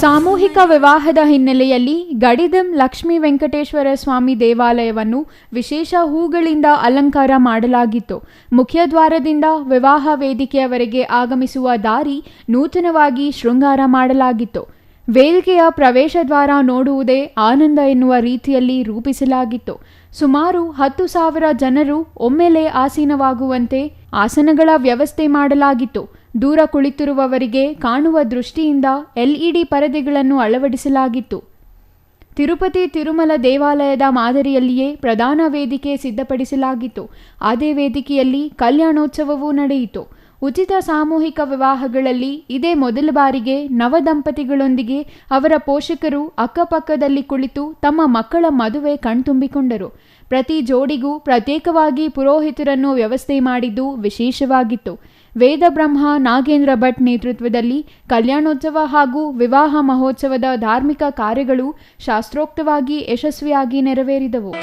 ಸಾಮೂಹಿಕ ವಿವಾಹದ ಹಿನ್ನೆಲೆಯಲ್ಲಿ ಗಡಿದಂ ಲಕ್ಷ್ಮೀ ವೆಂಕಟೇಶ್ವರ ಸ್ವಾಮಿ ದೇವಾಲಯವನ್ನು ವಿಶೇಷ ಹೂಗಳಿಂದ ಅಲಂಕಾರ ಮಾಡಲಾಗಿತ್ತು. ಮುಖ್ಯದ್ವಾರದಿಂದ ವಿವಾಹ ವೇದಿಕೆಯವರೆಗೆ ಆಗಮಿಸುವ ದಾರಿ ನೂತನವಾಗಿ ಶೃಂಗಾರ ಮಾಡಲಾಗಿತ್ತು. ವೇದಿಕೆಯ ಪ್ರವೇಶ ದ್ವಾರ ನೋಡುವುದೇ ಆನಂದ ಎನ್ನುವ ರೀತಿಯಲ್ಲಿ ರೂಪಿಸಲಾಗಿತ್ತು. ಸುಮಾರು ಹತ್ತು ಸಾವಿರ ಜನರು ಒಮ್ಮೆಲೆ ಆಸೀನವಾಗುವಂತೆ ಆಸನಗಳ ವ್ಯವಸ್ಥೆ ಮಾಡಲಾಗಿತ್ತು. ದೂರ ಕುಳಿತಿರುವವರಿಗೆ ಕಾಣುವ ದೃಷ್ಟಿಯಿಂದ ಎಲ್ಇಡಿ ಪರದೆಗಳನ್ನು ಅಳವಡಿಸಲಾಗಿತ್ತು. ತಿರುಪತಿ ತಿರುಮಲ ದೇವಾಲಯದ ಮಾದರಿಯಲ್ಲಿಯೇ ಪ್ರಧಾನ ವೇದಿಕೆ ಸಿದ್ಧಪಡಿಸಲಾಗಿತ್ತು. ಅದೇ ವೇದಿಕೆಯಲ್ಲಿ ಕಲ್ಯಾಣೋತ್ಸವವೂ ನಡೆಯಿತು. ಉಚಿತ ಸಾಮೂಹಿಕ ವಿವಾಹಗಳಲ್ಲಿ ಇದೇ ಮೊದಲ ಬಾರಿಗೆ ನವದಂಪತಿಗಳೊಂದಿಗೆ ಅವರ ಪೋಷಕರು ಅಕ್ಕಪಕ್ಕದಲ್ಲಿ ಕುಳಿತು ತಮ್ಮ ಮಕ್ಕಳ ಮದುವೆ ಕಣ್ತುಂಬಿಕೊಂಡರು. ಪ್ರತಿ ಜೋಡಿಗೂ ಪ್ರತ್ಯೇಕವಾಗಿ ಪುರೋಹಿತರನ್ನು ವ್ಯವಸ್ಥೆ ಮಾಡಿದ್ದು ವಿಶೇಷವಾಗಿತ್ತು. ವೇದ ಬ್ರಹ್ಮ ನಾಗೇಂದ್ರ ಭಟ್ ನೇತೃತ್ವದಲ್ಲಿ ಕಲ್ಯಾಣೋತ್ಸವ ಹಾಗೂ ವಿವಾಹ ಮಹೋತ್ಸವದ ಧಾರ್ಮಿಕ ಕಾರ್ಯಗಳು ಶಾಸ್ತ್ರೋಕ್ತವಾಗಿ ಯಶಸ್ವಿಯಾಗಿ ನೆರವೇರಿದವು.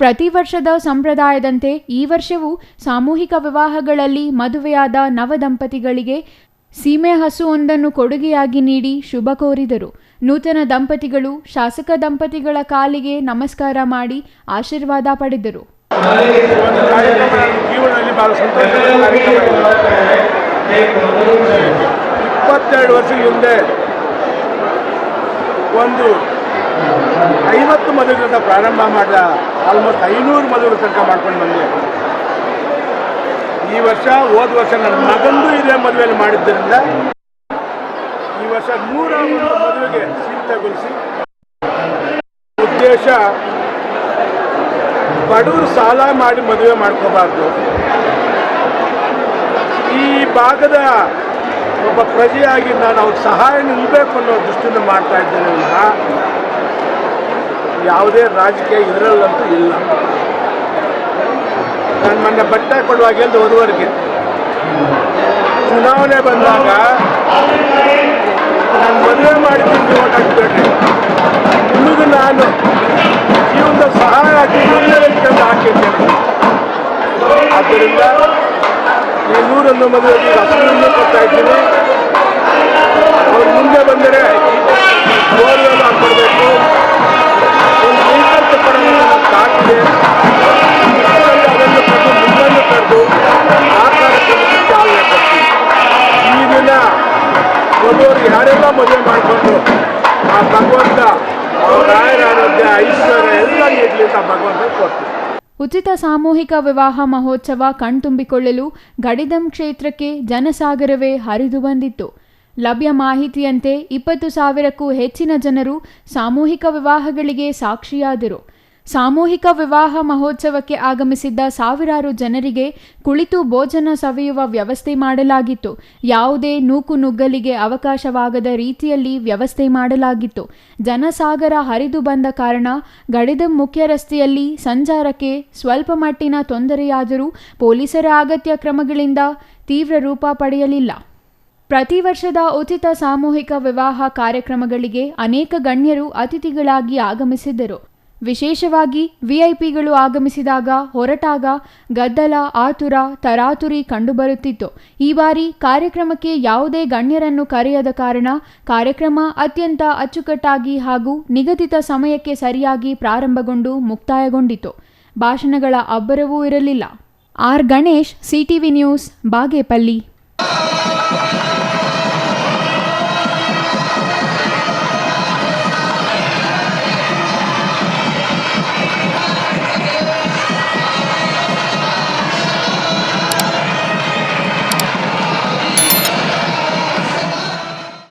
ಪ್ರತಿ ವರ್ಷದ ಸಂಪ್ರದಾಯದಂತೆ ಈ ವರ್ಷವೂ ಸಾಮೂಹಿಕ ವಿವಾಹಗಳಲ್ಲಿ ಮದುವೆಯಾದ ನವದಂಪತಿಗಳಿಗೆ ಸೀಮೆ ಹಸುವೊಂದನ್ನು ಕೊಡುಗೆಯಾಗಿ ನೀಡಿ ಶುಭ ಕೋರಿದರು. ನೂತನ ದಂಪತಿಗಳು ಶಾಸಕ ದಂಪತಿಗಳ ಕಾಲಿಗೆ ನಮಸ್ಕಾರ ಮಾಡಿ ಆಶೀರ್ವಾದ ಪಡೆದರು. ಇಪ್ಪತ್ತೆರಡು ವರ್ಷದ ಹಿಂದೆ ಒಂದು ಐವತ್ತು ಮದುವೆಗಳಿಂದ ಪ್ರಾರಂಭ ಮಾಡಿದ ಆಲ್ಮೋಸ್ಟ್ ಐನೂರು ಮದುವೆಗಳ ತನಕ ಮಾಡ್ಕೊಂಡು ಬಂದೆ ಈ ವರ್ಷ, ಹೋದ ವರ್ಷ ನನ್ನ ಮಗಂದು ಇದೇ ಮದುವೆಯಲ್ಲಿ ಮಾಡಿದ್ದರಿಂದ, ಈ ವರ್ಷ ನೂರ ಮದುವೆಗೆ ಸೀಮಿತಗೊಳಿಸಿ ಉದ್ದೇಶ, ಬಡವರು ಸಾಲ ಮಾಡಿ ಮದುವೆ ಮಾಡ್ಕೋಬಾರ್ದು. ಈ ಭಾಗದ ಒಬ್ಬ ಪ್ರಜೆಯಾಗಿ ನಾನು ಅವ್ರ ಸಹಾಯ ನಿಲ್ಲಬೇಕು ಅನ್ನೋ ದೃಷ್ಟಿಯಿಂದ ಮಾಡ್ತಾ ಇದ್ದೇನೆ ಯಾವುದೇ ರಾಜಕೀಯ ಇದರಲ್ಲಂತೂ ಇಲ್ಲ. ನಾನು ಮೊನ್ನೆ ಬಟ್ಟೆ ಕೊಡುವಾಗ ಎಂದು ವಧುವರಿಗೆ ಚುನಾವಣೆ ಬಂದಾಗ ನಾನು ಮದುವೆ ಮಾಡಿದ್ದೀನಿ ಓಟ್ ಹಾಕ್ಬೇಡ್ರಿ ಇನ್ನೂ ನಾನು ಜೀವನದ ಸಹಾಯ ಅಂತ ಹಾಕಿದ್ದೇನೆ ಆದ್ದರಿಂದ ಈ ನೂರೊಂದು ಮದುವೆ ಅಷ್ಟು ಕೊಡ್ತಾ ಇದ್ದೀನಿ. ಅವ್ರು ಮುಂದೆ ಬಂದರೆ ಉಚಿತ ಸಾಮೂಹಿಕ ವಿವಾಹ ಮಹೋತ್ಸವ ಕಣ್ತುಂಬಿಕೊಳ್ಳಲು ಗಡಿದಂ ಕ್ಷೇತ್ರಕ್ಕೆ ಜನಸಾಗರವೇ ಹರಿದು ಬಂದಿತ್ತು. ಲಭ್ಯ ಮಾಹಿತಿಯಂತೆ ಇಪ್ಪತ್ತು ಸಾವಿರಕ್ಕೂ ಹೆಚ್ಚಿನ ಜನರು ಸಾಮೂಹಿಕ ವಿವಾಹಗಳಿಗೆ ಸಾಕ್ಷಿಯಾದರು. ಸಾಮೂಹಿಕ ವಿವಾಹ ಮಹೋತ್ಸವಕ್ಕೆ ಆಗಮಿಸಿದ್ದ ಸಾವಿರಾರು ಜನರಿಗೆ ಕುಳಿತು ಭೋಜನ ಸವಿಯುವ ವ್ಯವಸ್ಥೆ ಮಾಡಲಾಗಿತ್ತು. ಯಾವುದೇ ನೂಕು ನುಗ್ಗಲಿಗೆ ಅವಕಾಶವಾಗದ ರೀತಿಯಲ್ಲಿ ವ್ಯವಸ್ಥೆ ಮಾಡಲಾಗಿತ್ತು. ಜನಸಾಗರ ಹರಿದು ಬಂದ ಕಾರಣ ಗಡಿದ ಮುಖ್ಯ ರಸ್ತೆಯಲ್ಲಿ ಸಂಚಾರಕ್ಕೆ ಸ್ವಲ್ಪ ಮಟ್ಟಿನ ತೊಂದರೆಯಾದರೂ ಪೊಲೀಸರ ಅಗತ್ಯ ಕ್ರಮಗಳಿಂದ ತೀವ್ರ ರೂಪ ಪಡೆಯಲಿಲ್ಲ. ಪ್ರತಿ ವರ್ಷದ ಉಚಿತ ಸಾಮೂಹಿಕ ವಿವಾಹ ಕಾರ್ಯಕ್ರಮಗಳಿಗೆ ಅನೇಕ ಗಣ್ಯರು ಅತಿಥಿಗಳಾಗಿ ಆಗಮಿಸಿದ್ದರು. ವಿಶೇಷವಾಗಿ ವಿಐಪಿಗಳು ಆಗಮಿಸಿದಾಗ ಹೊರಟಾಗ ಗದ್ದಲ, ಆತುರ, ತರಾತುರಿ ಕಂಡುಬರುತ್ತಿತ್ತು. ಈ ಬಾರಿ ಕಾರ್ಯಕ್ರಮಕ್ಕೆ ಯಾವುದೇ ಗಣ್ಯರನ್ನು ಕರೆಯದ ಕಾರಣ ಕಾರ್ಯಕ್ರಮ ಅತ್ಯಂತ ಅಚ್ಚುಕಟ್ಟಾಗಿ ಹಾಗೂ ನಿಗದಿತ ಸಮಯಕ್ಕೆ ಸರಿಯಾಗಿ ಪ್ರಾರಂಭಗೊಂಡು ಮುಕ್ತಾಯಗೊಂಡಿತು. ಭಾಷಣಗಳ ಅಬ್ಬರವೂ ಇರಲಿಲ್ಲ. R. Ganesh, CTV news, Bagepalli.